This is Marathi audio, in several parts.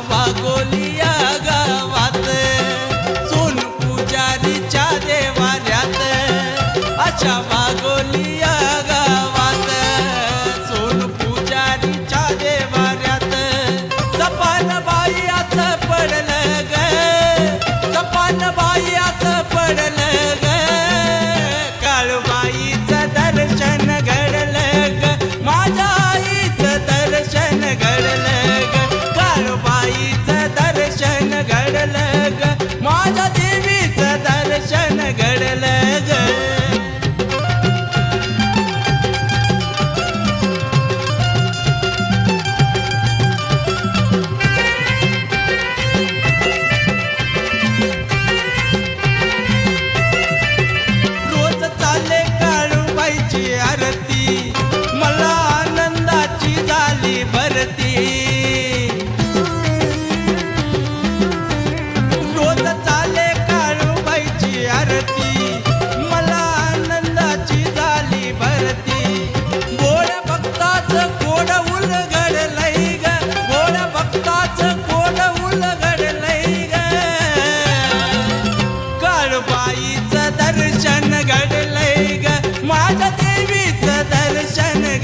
वागोलिया गावात. सोन पुजारीच्या देवाऱ्यात. अशा वागोलिया देवीचं दर्शन घड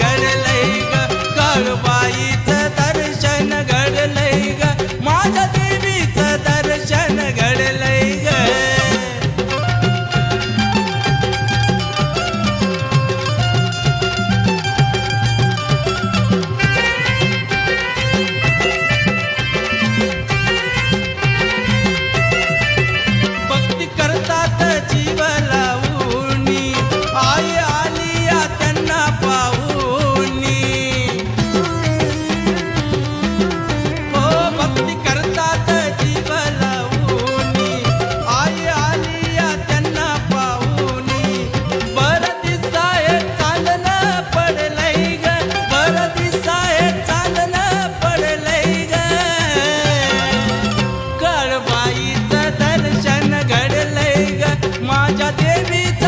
कर ले आईचं दर्शन घडलंय ग. माझ्या देवीचं